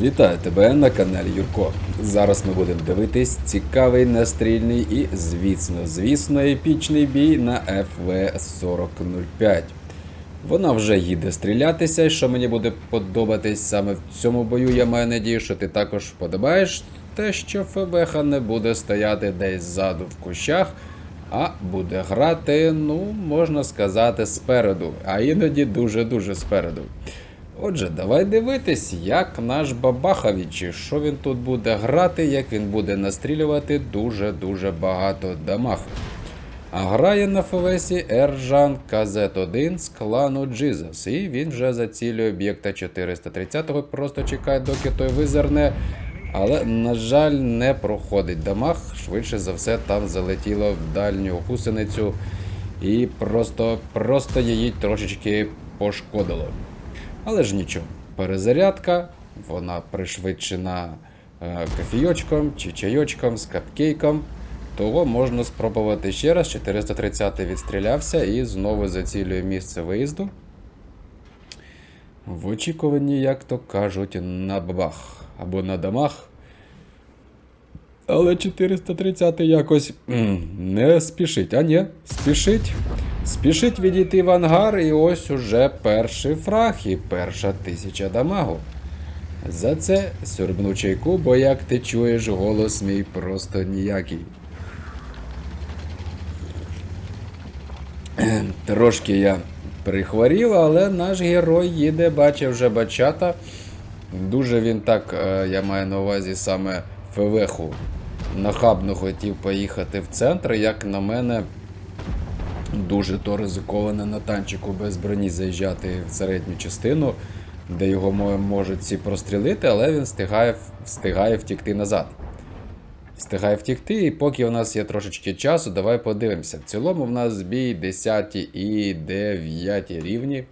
Вітаю тебе на каналі Юрко. Зараз ми будемо дивитись цікавий настрільний і, звісно, звісно, епічний бій на FV4005. Вона вже їде стрілятися, і що мені буде подобатись саме в цьому бою, я маю надію, що ти також вподобаєш те, що ФБХ не буде стояти десь ззаду в кущах, а буде грати, ну, можна сказати, спереду, а іноді дуже-дуже спереду. Отже, давай дивитись, як наш Бабахович, що він тут буде грати, як він буде настрілювати дуже-дуже багато дамаг. А грає на ФВСі Ержан КЗ-1 з клану Jesus. І він вже зацілює об'єкта 430-го, просто чекає, доки той визирне. Але, на жаль, не проходить дамаг. Швидше за все, там залетіло в дальню гусеницю і просто, просто її трошечки пошкодило. Але ж нічого, перезарядка, вона пришвидшена е, кофійочком чи чайочком з капкейком. Того можна спробувати ще раз. 430 відстрілявся і знову зацілює місце виїзду. В очікуванні, як то кажуть, на бабах або на дамах. Але 430 якось не спішить, а ні, спішить. Спішить відійти в ангар, і ось уже перший фраг і перша тисяча дамагу. За це сюрбну чайку, бо як ти чуєш, голос мій просто ніякий. Ем, Трошки я прихворів, але наш герой їде, бачив вже бачата. Дуже він так, е, я маю на увазі саме ФВХу. Нахабно хотів поїхати в центр, як на мене, дуже то ризиковано на танчику без броні заїжджати в середню частину, де його можуть всі прострілити, але він встигає, встигає втікти назад. Встигає втікти, і поки у нас є трошечки часу, давай подивимося. В цілому в нас бій 10 і 9 рівні.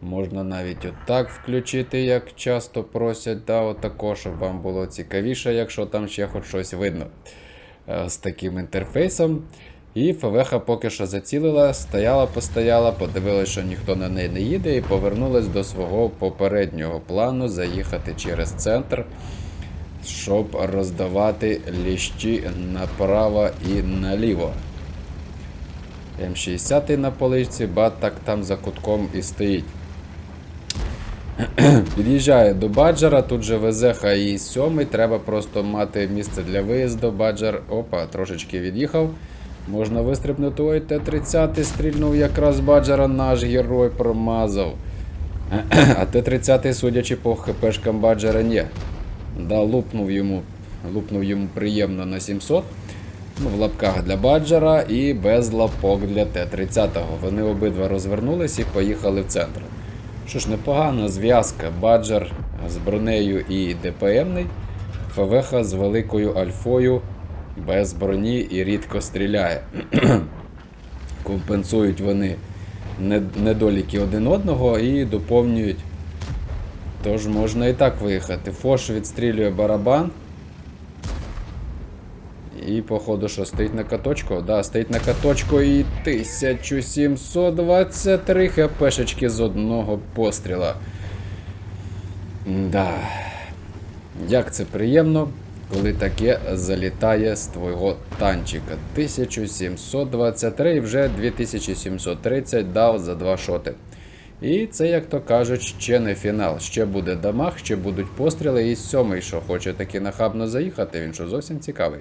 Можна навіть отак включити, як часто просять, да, отако, щоб вам було цікавіше, якщо там ще хоч щось видно е, з таким інтерфейсом. І ФВХ поки що зацілила, стояла, постояла, подивилася, що ніхто на неї не їде, і повернулась до свого попереднього плану заїхати через центр, щоб роздавати ліщі направо і наліво. М60 на поличці, бат так там за кутком і стоїть. Під'їжджає до баджера, тут же везе хай 7 треба просто мати місце для виїзду. Баджер, опа, трошечки від'їхав. Можна вистрибнути. Ой, Т-30 стрільнув якраз баджера, наш герой промазав. А Т-30, судячи по хпшкам баджера, ні. Да, лупнув йому, лупнув йому приємно на 700. Ну, в лапках для баджера і без лапок для Т-30. Вони обидва розвернулись і поїхали в центр. Що ж, непогана зв'язка. Баджер з бронею і ДПМний. ФВХ з великою альфою без броні і рідко стріляє. Компенсують вони недоліки один одного і доповнюють. Тож можна і так виїхати. Фош відстрілює барабан. І, походу, що стоїть на каточку? Да, стоїть на каточку і 1723 хпшечки з одного постріла. Да. Як це приємно, коли таке залітає з твого танчика. 1723 і вже 2730 дав за два шоти. І це, як то кажуть, ще не фінал. Ще буде дамаг, ще будуть постріли. І сьомий, що хоче таки нахабно заїхати, він що зовсім цікавий.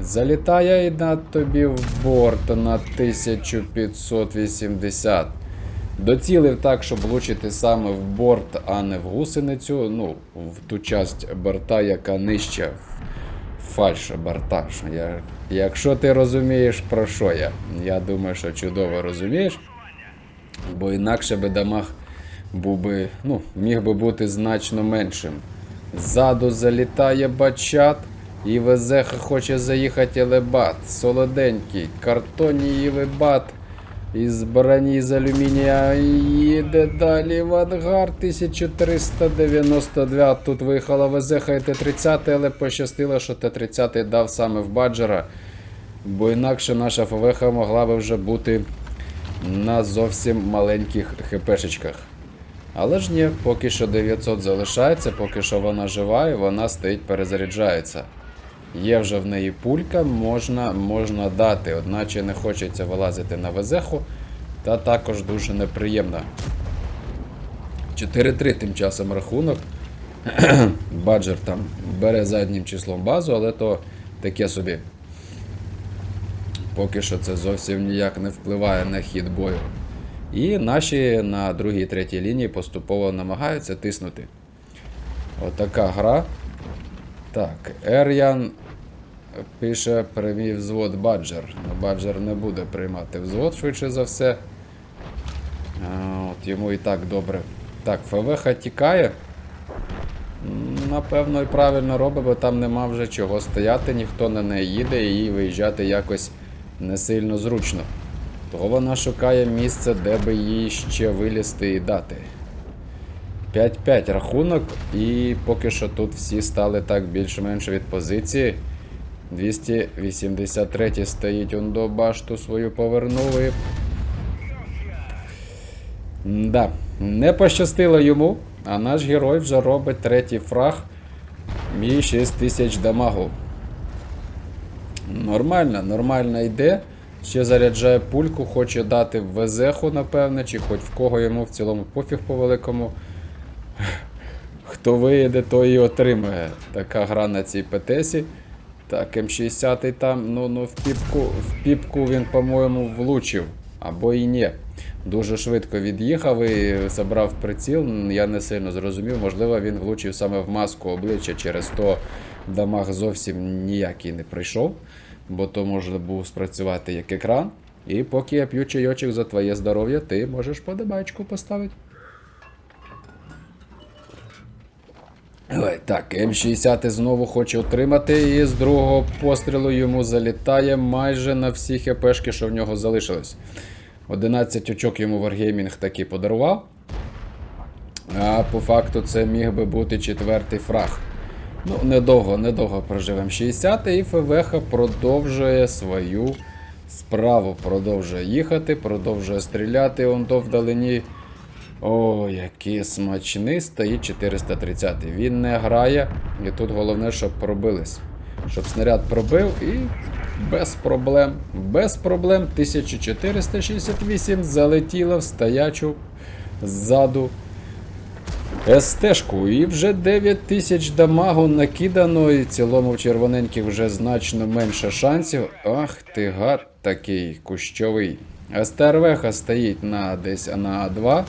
Залітає і на тобі в борт на 1580. Доцілив так, щоб влучити саме в борт, а не в гусеницю. Ну, в ту часть борта, яка нижча фальша борта. Що Я, якщо ти розумієш, про що я. Я думаю, що чудово розумієш. Бо інакше би дамаг був би, ну, міг би бути значно меншим. Ззаду залітає бачат. І везеха хоче заїхати Елебат. Солоденький, картонні Елебат. Із броні з алюмінія їде далі в ангар 1392. Тут виїхала Везеха і Т-30, але пощастило, що Т-30 дав саме в баджера. Бо інакше наша ФВХ могла би вже бути на зовсім маленьких хпшечках. Але ж ні, поки що 900 залишається, поки що вона жива і вона стоїть, перезаряджається. Є вже в неї пулька, можна, можна дати, одначе не хочеться вилазити на везеху, та також дуже неприємно. 4-3 тим часом рахунок. Баджер там бере заднім числом базу, але то таке собі. Поки що це зовсім ніяк не впливає на хід бою. І наші на другій і третій лінії поступово намагаються тиснути. Отака гра. Так, Ер'ян пише приймів взвод Баджер. Ну, Баджер не буде приймати взвод, швидше за все. А, От йому і так добре. Так, ФВХ тікає. Напевно, і правильно робить, бо там нема вже чого стояти, ніхто на неї їде, і їй виїжджати якось не сильно зручно. Того вона шукає місце, де би їй ще вилізти і дати. 5-5 рахунок, і поки що тут всі стали так більш-менш від позиції. 283 стоїть он до башту свою повернув і. Да, не пощастило йому, а наш герой вже робить третій фраг. Мій 6 тисяч дамагу. Нормально, нормально йде. Ще заряджає пульку, хоче дати в Везеху, напевне, чи хоч в кого йому в цілому пофіг по великому. Хто виїде, той і отримає. Така гра на цій ПТСі. Так, М60 там, ну, ну в піпку, в піпку він, по-моєму, влучив. Або і ні. Дуже швидко від'їхав і забрав приціл. Я не сильно зрозумів. Можливо, він влучив саме в маску обличчя, через то дамаг зовсім ніякий не прийшов, бо то може був спрацювати як екран. І поки я п'ю чайочок за твоє здоров'я, ти можеш подобачку поставити. Ой, так, М60 знову хоче отримати, і з другого пострілу йому залітає майже на всі хпшки, що в нього залишилось. 11 очок йому Wargaming таки подарував. А по факту це міг би бути четвертий фраг. Ну, недовго, недовго проживемо 60 і ФВХ продовжує свою справу. Продовжує їхати, продовжує стріляти. Он до вдалині. О, який смачний стоїть 430. Він не грає. І тут головне, щоб пробились. Щоб снаряд пробив і без проблем. Без проблем 1468 залетіло в стоячу ззаду СТ-шку. І вже 9 тисяч дамагу накидано, і цілому в червоненьких вже значно менше шансів. Ах ти гад такий кущовий. СТРВХ стоїть на десь на А2.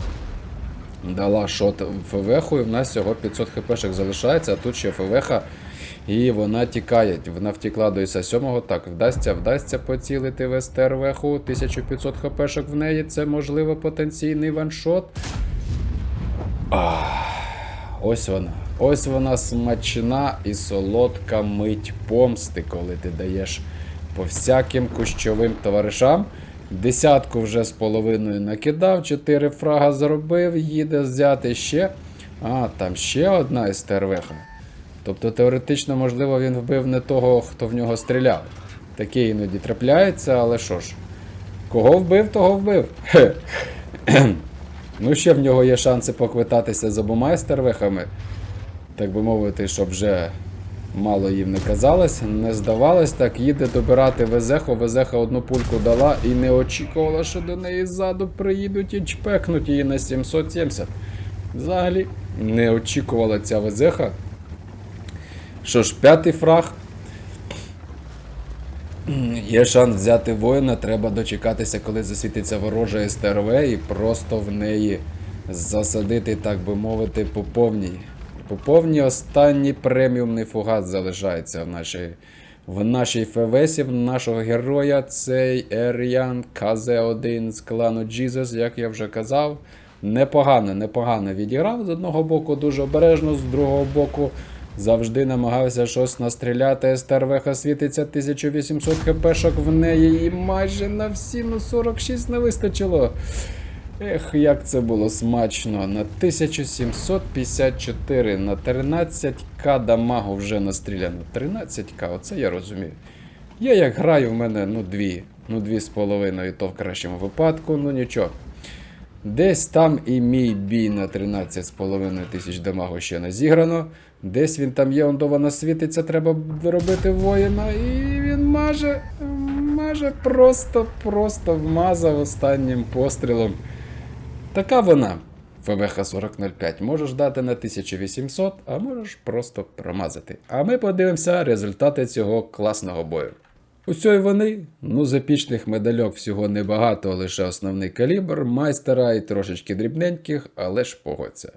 Дала шот ФВХ, і в нас всього 500 хпшек залишається, а тут ще ФВХ. І вона тікає. Вона втекла до іса 7 Так, вдасться, вдасться поцілити в СТРВХ. 1500 хпшек в неї. Це можливо потенційний ваншот. Ось вона. Ось вона смачна і солодка мить помсти, коли ти даєш по всяким кущовим товаришам. Десятку вже з половиною накидав, 4 фрага зробив, їде взяти ще. А, там ще одна СТРВХ. Тобто теоретично, можливо, він вбив не того, хто в нього стріляв. Таке іноді трапляється, але що ж, кого вбив, того вбив. Ну, ще в нього є шанси поквитатися з обома стервехами, так би мовити, щоб вже мало їм не казалось, не здавалось, так їде добирати Везеху. Везеха одну пульку дала і не очікувала, що до неї ззаду приїдуть і чпекнуть її на 770. Взагалі не очікувала ця Везеха. Що ж, п'ятий фраг. Є шанс взяти воїна, треба дочекатися, коли засвітиться ворожа СТРВ і просто в неї засадити, так би мовити, по повній. По повній останній преміумний фугас залишається в нашій, в нашій ФВСі, в нашого героя. Цей Еріан КЗ-1 з клану Jesus, як я вже казав. Непогано, непогано відіграв. З одного боку дуже обережно, з другого боку. Завжди намагався щось настріляти. СТРВХ світиться 1800 хпшок в неї і майже на всі ну 46 не вистачило. Ех, як це було смачно. На 1754, на 13к дамагу вже настріляно. 13к, оце я розумію. Я як граю, в мене ну дві. Ну, дві з половиною, то в кращому випадку, ну нічого. Десь там і мій бій на 13,5 тисяч дамагу ще не зіграно. Десь він там є, он до воно світиться, треба робити воїна. І він маже, маже просто, просто вмазав останнім пострілом. Така вона. ФВХ 4005 можеш дати на 1800, а можеш просто промазати. А ми подивимося результати цього класного бою. Усьої вони, ну, з епічних медальок всього небагато, лише основний калібр, майстера і трошечки дрібненьких, але ж погодься.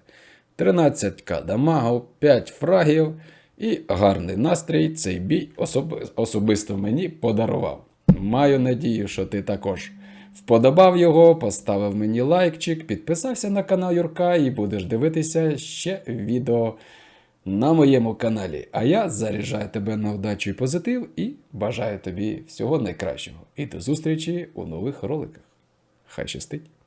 13к дамагу, 5 фрагів і гарний настрій цей бій особи- особисто мені подарував. Маю надію, що ти також вподобав його, поставив мені лайкчик, підписався на канал Юрка і будеш дивитися ще відео на моєму каналі. А я заряджаю тебе на вдачу і позитив і бажаю тобі всього найкращого. І до зустрічі у нових роликах. Хай щастить!